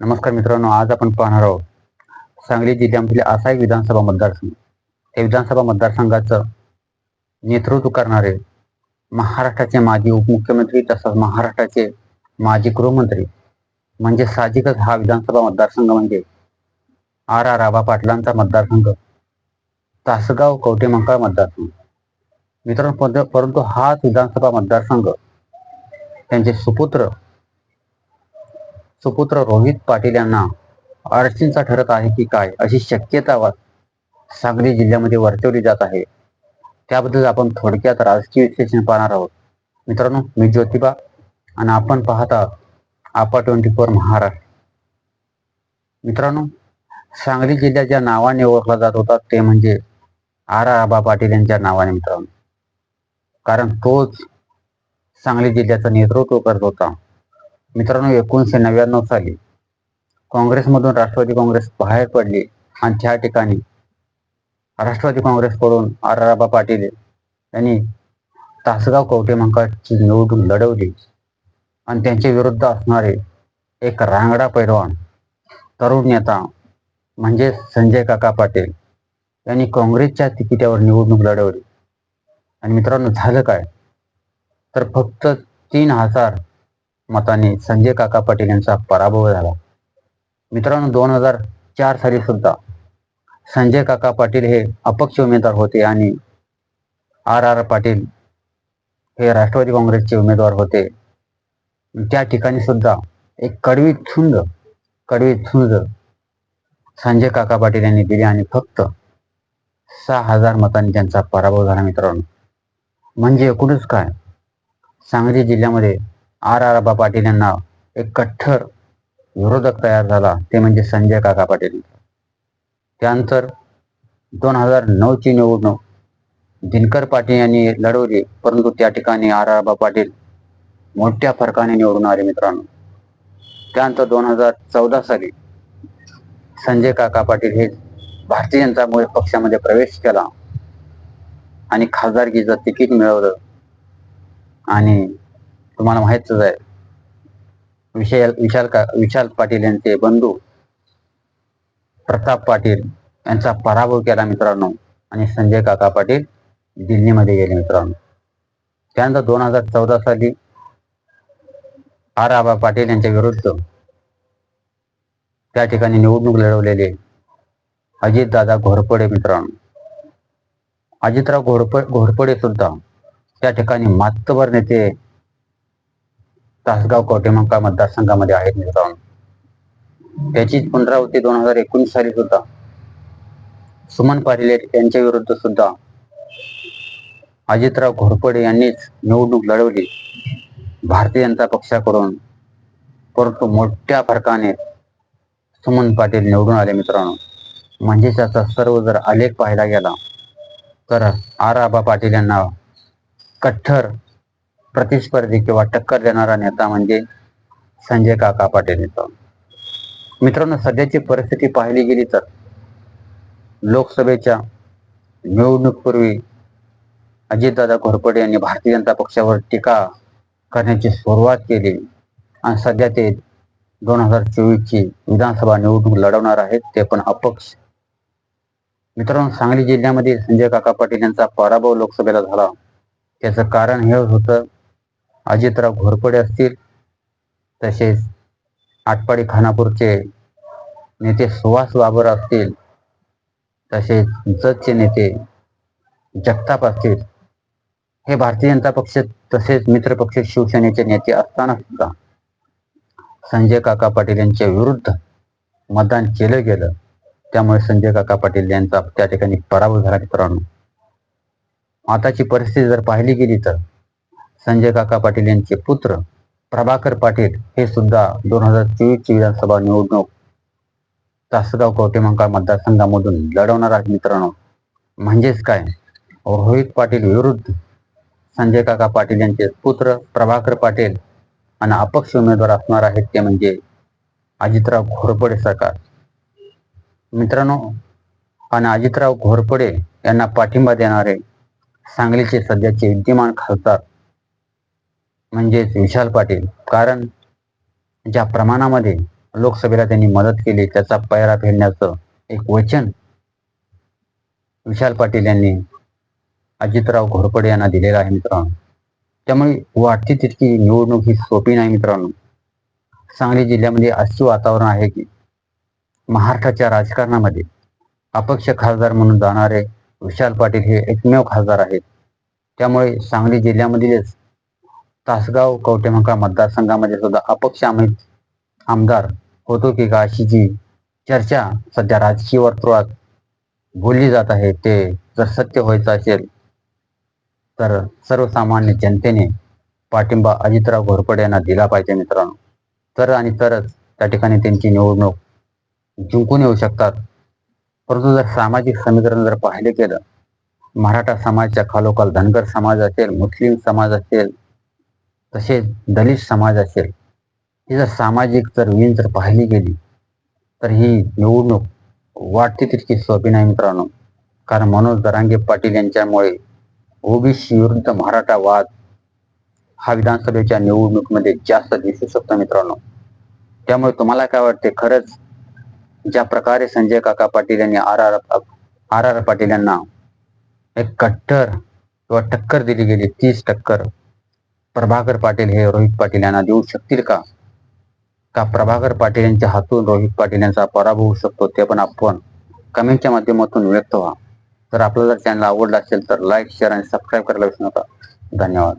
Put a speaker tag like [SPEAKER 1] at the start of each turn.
[SPEAKER 1] नमस्कार मित्रांनो आज आपण पाहणार आहोत सांगली जिल्ह्यामधील असा एक विधानसभा मतदारसंघ. त्या विधानसभा मतदारसंघाचं नेतृत्व करणारे महाराष्ट्राचे माजी उपमुख्यमंत्री तसंच महाराष्ट्राचे माजी गृहमंत्री म्हणजे साहजिकच हा विधानसभा मतदारसंघ म्हणजे आर आर आबा पाटलांचा मतदारसंघ तासगाव कवटेमंकाळ मतदारसंघ. मित्रांनो परंतु हाच विधानसभा मतदारसंघ त्यांचे सुपुत्र सुपुत्र रोहित पाटील यांना अडचणीचा ठरत आहे की काय अशी शक्यता सांगली जिल्ह्यामध्ये वर्तवली जात आहे. त्याबद्दल आपण थोडक्यात राजकीय विश्लेषण पाहणार आहोत. मित्रांनो मी ज्योतिबा आणि आपण पाहता आपा ट्वेंटी फोर महाराष्ट्र. मित्रांनो सांगली जिल्ह्याच्या नावाने ओळखला जात होता ते म्हणजे आर आर आबा पाटील यांच्या नावाने मित्रांनो. कारण तोच सांगली जिल्ह्याचं नेतृत्व करत होता. मित्रांनो एकोणीसशे नव्याण्णव साली काँग्रेसमधून राष्ट्रवादी काँग्रेस बाहेर पडली आणि त्या ठिकाणी राष्ट्रवादी काँग्रेसकडून आर आर पाटील यांनी तासगाव कवटे मंकाची निवडणूक लढवली. आणि त्यांच्या विरुद्ध असणारे एक रांगडा पैलवान तरुण नेता म्हणजे संजय काका पाटील यांनी काँग्रेसच्या तिकिटावर निवडणूक लढवली. आणि मित्रांनो झालं काय? तर फक्त तीन हजार मताने संजय काका पाटील यांचा पराभव झाला. मित्रांनो दोन हजार चार साली सुद्धा संजय काका पाटील हे अपक्ष उमेदवार होते आणि आर आर पाटील हे राष्ट्रवादी काँग्रेसचे उमेदवार होते. त्या ठिकाणी सुद्धा एक कडवी छुंज कडवी छुंज संजय काका पाटील यांनी दिली आणि फक्त सहा हजार मतांनी त्यांचा पराभव झाला मित्रांनो. म्हणजे एकूणच काय? सांगली जिल्ह्यामध्ये आर आर आबा पाटील यांना एक कट्टर विरोधक तयार झाला. ते म्हणजे संजय काका पाटील. त्यानंतर दोन हजार नऊची निवडणूक. दिनकर पाटील यांनी लढवली परंतु त्या ठिकाणी आर आर आबा पाटील मोठ्या फरकाने निवडून आले मित्रांनो. त्यानंतर दोन हजार चौदा साली संजय काका पाटील हे भारतीय जनता पक्षामध्ये प्रवेश केला आणि खासदारकीचं तिकीट मिळवलं. आणि तुम्हाला माहितच आहे. विशाल विशाल का विशाल पाटील यांचे बंधू प्रताप पाटील यांचा पराभव केला मित्रांनो. आणि संजय काका पाटील दिल्लीमध्ये गेले मित्रांनो. त्यानंतर दोन हजार चौदा साली आर आबा पाटील यांच्या विरुद्ध त्या ठिकाणी निवडणूक लढवलेले अजितदादा घोरपडे मित्रांनो. अजितराव घोरप घोरपडे सुद्धा त्या ठिकाणी मातबर नेते तासगाव कवटेमंका मतदारसंघामध्ये आहेत मित्रांनो. त्याची पुनरावृत्ती दोन हजार एकोणीस साली सुद्धा. सुमन पाटील यांच्या विरुद्ध सुद्धा. अजितराव घोरपडे यांनीच निवडणूक लढवली. भारतीय जनता पक्षाकडून परंतु मोठ्या फरकाने सुमन पाटील निवडून आले मित्रांनो. म्हणजे त्याचा सर्व जर आलेख पाहायला गेला तर आर आबा पाटील यांना कट्टर प्रतिस्पर्धी किंवा टक्कर देणारा नेता म्हणजे संजय काका पाटील नेता मित्रांनो सध्याची परिस्थिती पाहिली गेली तर लोकसभेच्या निवडणुकीपूर्वी अजितदादा घोरपडे यांनी भारतीय जनता पक्षावर टीका करण्याची सुरुवात केली आणि सध्या ते दोन हजार चोवीसची विधानसभा निवडणूक लढवणार आहेत ते पण अपक्ष. मित्रांनो सांगली जिल्ह्यामध्ये संजय काका पाटील यांचा पराभव लोकसभेला झाला. त्याचं कारण हे होतं अजितराव घोरपडे असतील तसेच आटपाडी खानापूरचे नेते सुहास बाबर असतील तसेच जतचे नेते जगताप असतील हे भारतीय जनता पक्ष तसेच मित्रपक्ष शिवसेनेचे नेते असताना सुद्धा संजय काका पाटील यांच्या विरुद्ध मतदान केलं गेलं. त्यामुळे संजय काका पाटील यांचा त्या ठिकाणी पराभव झाला मित्रांनो. आताची परिस्थिती जर पाहिली गेली तर संजय काका पाटील यांचे पुत्र प्रभाकर पाटील हे सुद्धा दोन हजार चोवीसची विधानसभा निवडणूक तासगाव कवटेमंकाळ मतदारसंघामधून लढवणार आहेत मित्रांनो. म्हणजेच काय? रोहित पाटील विरुद्ध संजय काका पाटील यांचे पुत्र प्रभाकर पाटील आणि अपक्ष उमेदवार असणार आहेत ते म्हणजे अजितराव घोरपडे सरकार. मित्रांनो आणि अजितराव घोरपडे यांना पाठिंबा देणारे सांगलीचे सध्याचे विद्यमान खासदार म्हणजेच विशाल पाटील. कारण ज्या प्रमाणामध्ये लोकसभेला त्यांनी मदत केली त्याचा पैरा फेडण्याचं एक वचन विशाल पाटील यांनी अजितराव घोरपडे यांना दिलेलं आहे मित्रांनो. त्यामुळे वाटते तितकी निवडणूक ही सोपी नाही मित्रांनो. सांगली जिल्ह्यामध्ये असे वातावरण आहे की महाराष्ट्राच्या राजकारणामध्ये अपक्ष खासदार म्हणून जाणारे विशाल पाटील हे एकमेव खासदार आहेत. त्यामुळे सांगली जिल्ह्यामधीलच तासगाव कवटेमंका मतदारसंघामध्ये सुद्धा अपक्ष आमदार होतो की का अशी जी चर्चा सध्या राजकीय वर्तुळात बोलली जात आहे ते जर सत्य व्हायचं असेल तर सर्वसामान्य जनतेने पाठिंबा अजितराव घोरपडे यांना दिला पाहिजे मित्रांनो. तर आणि तरच त्या ठिकाणी त्यांची निवडणूक जिंकून येऊ शकतात. परंतु जर सामाजिक समीकरण जर पाहिले गेलं मराठा समाजाच्या खालोखाल धनगर समाज असेल मुस्लिम समाज असेल तसेच दलित समाज असेल ही जर सामाजिक जर वीण जर पाहिली गेली तर ही निवडणूक वाटते तितकी सोपी नाही मित्रांनो. कारण मनोज दरांगे पाटील यांच्यामुळे ओबीसी विरुद्ध मराठा वाद हा विधानसभेच्या निवडणुकीमध्ये जास्त दिसू शकतो मित्रांनो. त्यामुळे तुम्हाला काय वाटते? खरंच ज्या प्रकारे संजय काका पाटील यांनी R R R R Patil यांना एक कट्टर किंवा टक्कर दिली गेली तीस टक्कर प्रभाकर पाटील हे रोहित पाटील यांना देऊ शकतील का? का प्रभाकर पाटील यांच्या हातून रोहित पाटील यांचा पराभव होऊ शकतो ते पण आपण कमेंटच्या माध्यमातून व्यक्त व्हा. तर आपल्याला जर चॅनल आवडला असेल तर लाईक शेअर आणि सबस्क्राईब करायला विसरू नका. धन्यवाद.